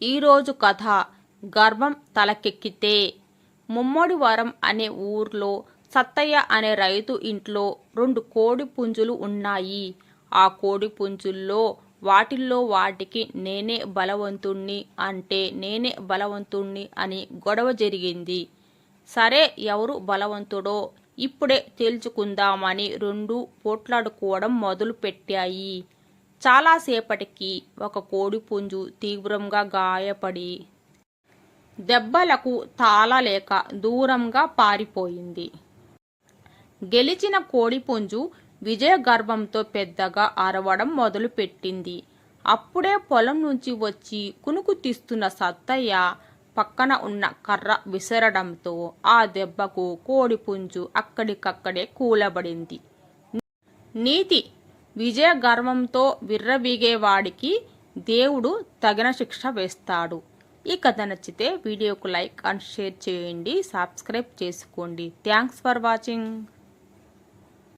ఈరోజు కథ గర్వం తలకెక్కితే. ముమ్మడివరం అనే ఊర్లో సత్తయ్య అనే రైతు ఇంట్లో రెండు కోడి పుంజులు ఉన్నాయి. ఆ కోడి పుంజుల్లో వాటిల్లో వాటికి నేనే బలవంతుణ్ణి అంటే నేనే బలవంతుణ్ణి అని గొడవ జరిగింది. సరే ఎవరు బలవంతుడో ఇప్పుడే తేల్చుకుందామని రెండు పోట్లాడుకోవడం మొదలు పెట్టాయి చాలాసేపటికి ఒక కోడిపుంజు తీవ్రంగా గాయపడి దెబ్బలకు తాళలేక దూరంగా పారిపోయింది. గెలిచిన కోడిపుంజు విజయ గర్భంతో పెద్దగా అరవడం మొదలుపెట్టింది. అప్పుడే పొలం నుంచి వచ్చి కునుకు తీస్తున్న సత్తయ్య పక్కన ఉన్న కర్ర విసరడంతో ఆ దెబ్బకు కోడిపుంజు అక్కడికక్కడే కూలబడింది. నీతి విజయ గర్వంతో విర్రవీగేవాడికి దేవుడు తగిన శిక్ష వేస్తాడు. ఈ కథ నచ్చితే వీడియోకు లైక్ అండ్ షేర్ చేయండి. సబ్స్క్రైబ్ చేసుకోండి. Thanks for watching